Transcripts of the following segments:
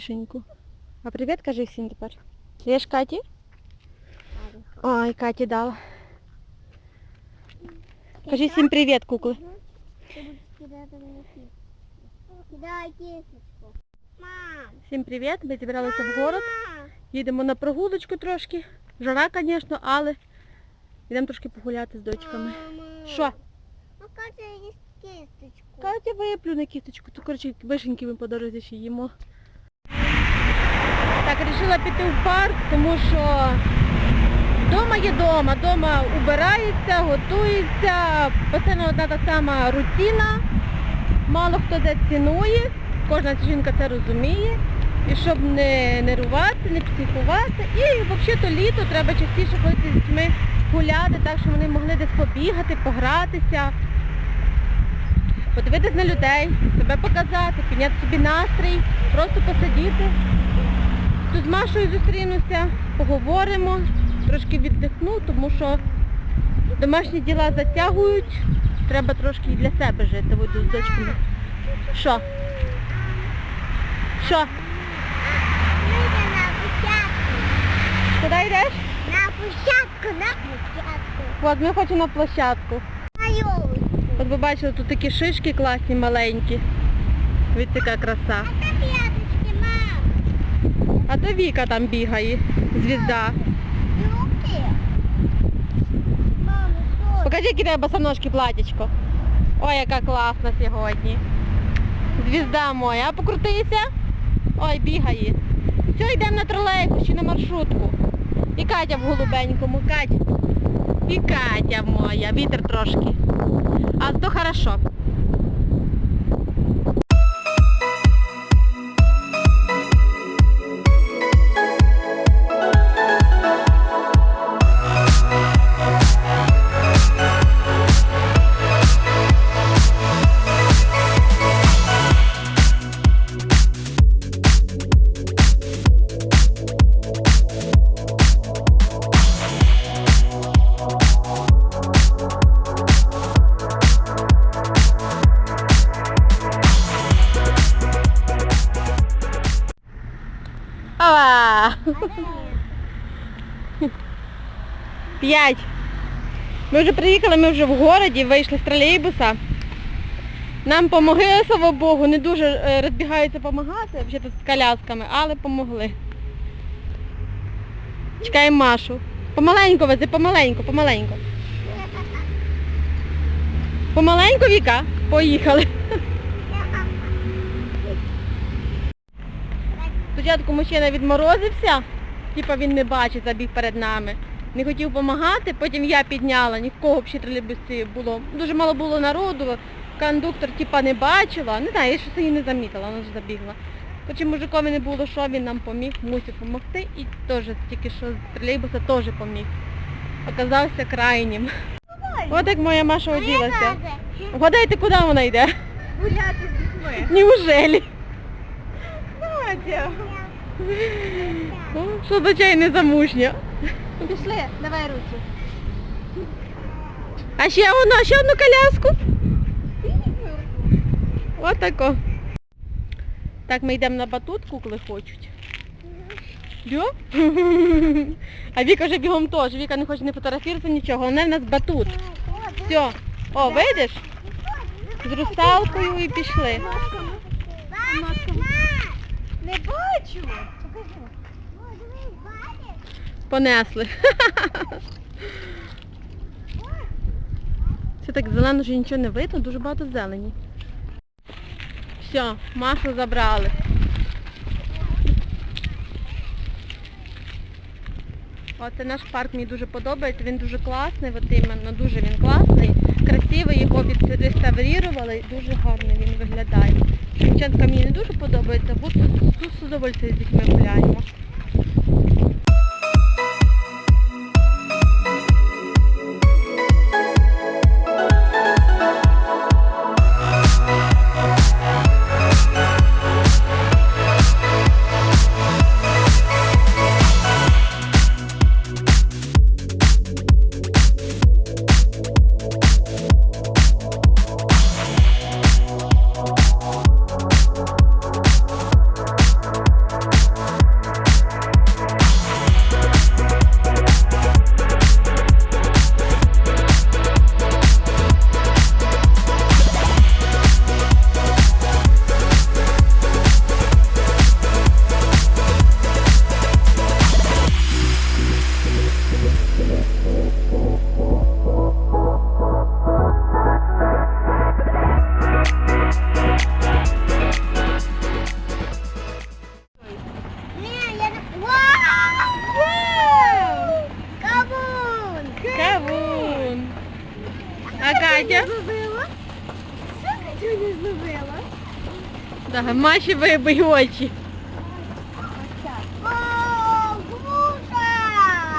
вишеньку. А привіт кажи всім тепер. Даєш Каті? Ой, Каті дала. Кажи всім привіт, кукли. Мам! Всім привіт, ми зібралися в город. Їдемо на прогулочку трошки. Жара, звісно, але йдемо трошки погуляти з дочками. Що? Ну, Катя їсть кисточку. Катя виплю на кісточку, то коротше вишеньки ми по дорозі ще їмо. Так, вирішила піти в парк, тому що вдома є дома, дома убирається, готується, постійно одна та сама рутина. Мало хто це цінує, кожна жінка це розуміє. І щоб не нервувати, не психувати. І взагалі-то літо треба частіше ходити з дітьми гуляти, так щоб вони могли десь побігати, погратися подивитись на людей, себе показати, підняти собі настрій, просто посидіти. Тут з Машою зустрінуся, поговоримо, трошки віддихну, тому що домашні діла затягують, треба трошки і для себе жити, буду з дочками. Що? Що? На площадку. Куди йдеш? На площадку, на площадку. От ми хочемо на площадку. От ви бачили, тут такі шишки класні, маленькі. Дивіться, яка краса. А то Віка там бігає, звізда. Покажи, які тебе босоножки платічко. Ой, яка класна сьогодні. Звізда моя. А покрутися. Ой, бігає. Все, йдемо на тролейбус чи на маршрутку. І Катя в голубенькому. Катя. І Катя моя. Вітер трошки. А то хорошо. П'ять. Ми вже приїхали, ми вже в городі, вийшли з тролейбуса. Нам помогли, слава Богу, не дуже е, розбігаються допомагати, взагалі з колясками, але помогли. Чекаємо Машу. Помаленьку вези, помаленьку, помаленьку. Помаленьку, Віка, поїхали. Спочатку мужчина відморозився, типа він не бачить, забіг перед нами. Не хотів допомагати, потім я підняла, ні в кого взагалі тролейбусі було. Дуже мало було народу, кондуктор типа не бачила. Не знаю, я щось її не замітила, вона вже забігла. Хоча мужикові не було що, він нам поміг, мусив допомогти і теж тільки що з тролейбуса теж поміг. Оказався крайнім. От як моя Маша оділася. Вгадайте, куди вона йде? Гуляти з дітьми. Неужели? Надя. Що означає незамужня? Пішли, давай руки. А ще одну, ще одну коляску. Отако. Так, ми йдемо на батут, кукли хочуть. Йо? А Віка вже бігом теж. Віка не хоче не фотографувати нічого. Головне в нас батут. Все. О, видиш? З русалкою і пішли. Не бачу. Понесли. Це так зелено, що нічого не видно, дуже багато зелені. Все, Машу забрали. Оце наш парк мені дуже подобається, він дуже класний, от іменно дуже він класний, красивий, його відреставрували, дуже гарний він виглядає. Шевченка мені не дуже подобається, бо удовольствием з дітьми гуляємо. Маші вибий очі.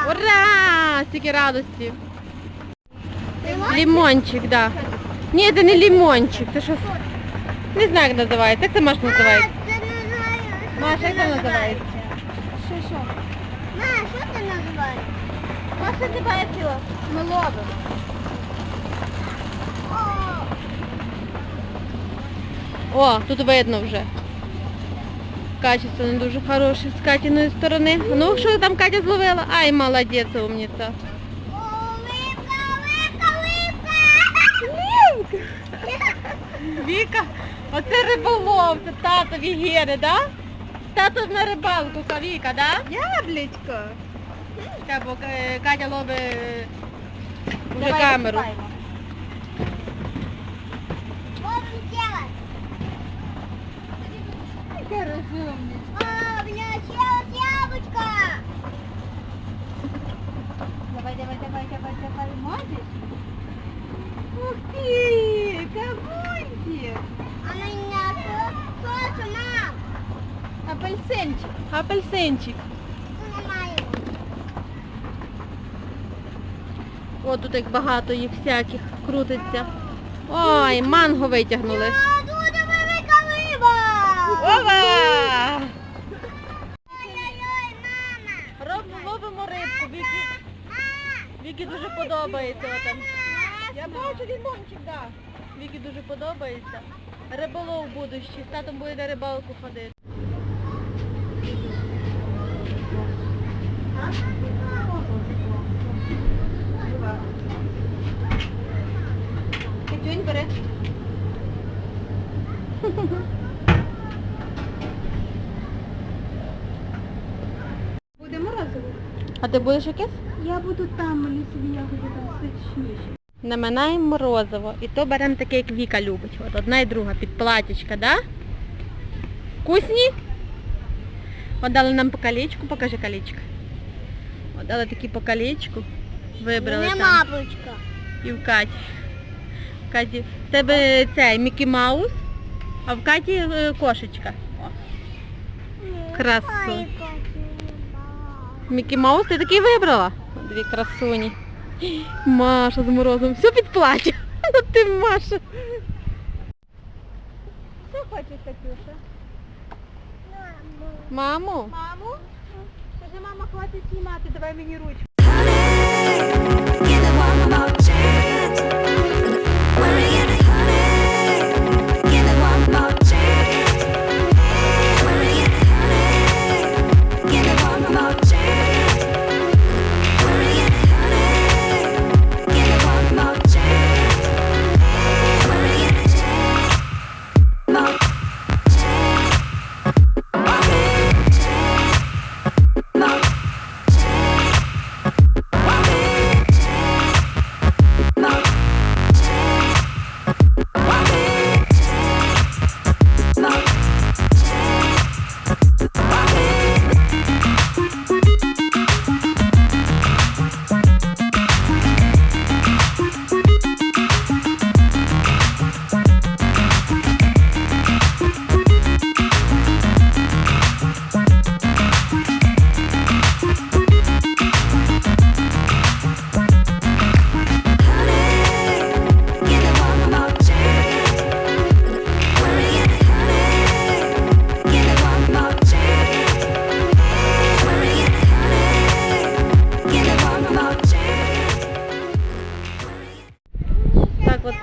Ура! Стільки радості. Лимон? Лімончик, да. Ні, це не лімончик, це щось. Не знаю, як називається. Як це Маш називається? Маша, як це називається? Що, що? Ма, що це називається? Маша називається ми ловимо. О, тут видно вже. Качество не дуже хороше з Катіної сторони. Ну, що там Катя зловила? Ай, молодець, оливка! Віка, оце риболов, це татові гіри, да? Тато на рибалку, Віка, да? Та, бо е, Катя ловить е, вже камеру. Ловим Яка розумна. О, у меня челос яблочко. Давай, давай, давай, давай, давай, можешь? Ух ти, кавунчик. А на меня? Что, мам? Апельсинчик. Апельсинчик. О, тут як багато їх всяких крутиться. Ой, манго витягнули. Ова! Ой-ой-ой, мама. Роб, ловимо рибку, Вікі. Вікі дуже подобається там. Я бачу лімончик, да. Вікі дуже подобається. Риболов будущий, з татом буде на рибалку ходити. Китюнь бери. Буде морозиво. А ти будеш якесь? Я буду там, лісові ягоди там сочніше. Наминаємо морозиво. І то беремо таке, як Віка любить. От одна і друга під платічка, да? Вкусні? От дали нам по колечку, покажи колечко. От дали такі по колечку. Вибрали Мене там. мапочка. І в Каті. В Каті. В тебе цей Мікі Маус, а в Каті е, кошечка. Красу. Мікі Маус, ти такий вибрала? Дві красуні. Маша з морозом. Все під плаття. Ну ти Маша. Що хочеш, Катюша? Маму? Маму? Скажи, мама, хватить знімати, давай мені ручку.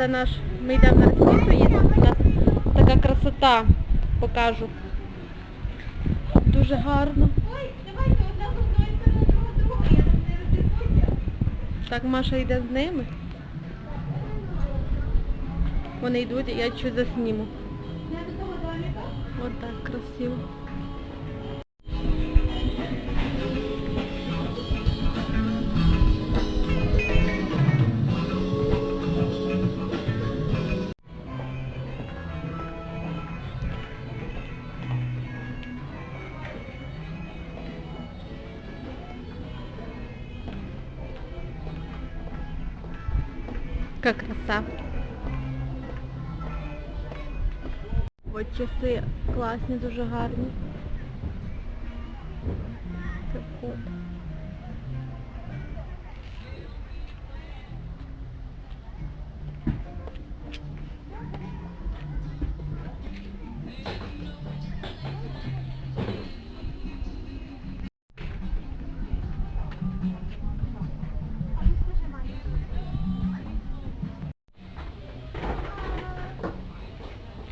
Наш. Ми йдемо на ресницю їдемо. У нас така красота. Покажу. Дуже гарно. Так Маша йде з ними. Вони йдуть, я чуть засніму. Ось так красиво. Как краса. От часи класні, дуже гарні. Це вход.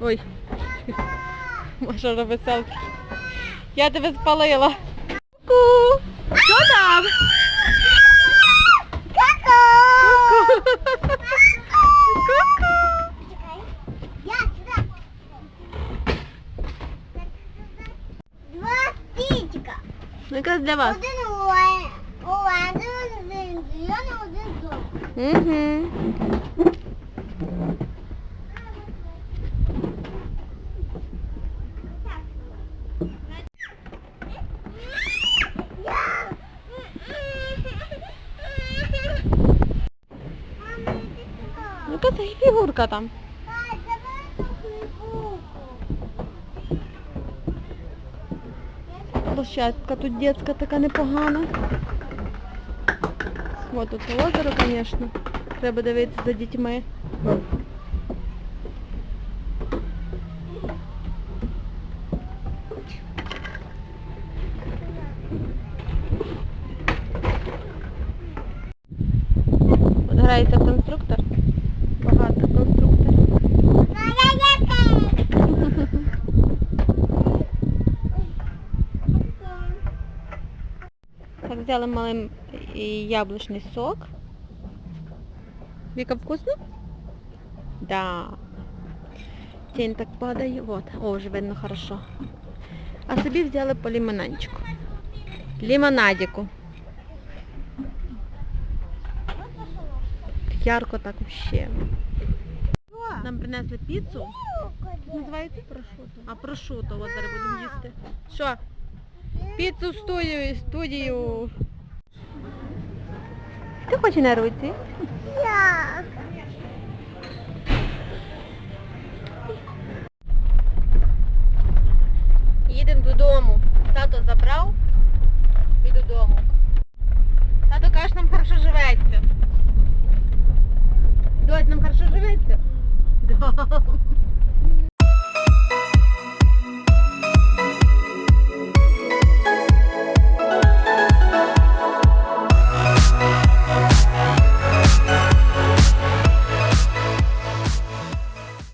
Ой. Маша робить селфі. Я тебе спалила. Ку! Що там? Ку-ку! Два стільчика. Ну, Якраз для вас. Один оранжевий, один зелений, один жовтий. Угу. Там. Площадка тут детська така непогана. Ось тут озеро, звісно. Треба дивитися за дітьми. Грається конструктор. Багато конструкторів. Так, взяли малим яблучний сок. Віка, вкусно? Да. Тінь так падає. Вот. О, вже видно хорошо. А собі взяли по лимонадчику. Лимонадику. Ярко так вообще. Нам принесли піцу. Називається прошуто. А прошуто, от зараз будемо їсти. Що? Піцу студію. Хто хоче на руці? Я. Їдемо додому. Тато забрав і додому. Тато каже, нам хорошо живеться. Дось, нам хорошо живеться? Да.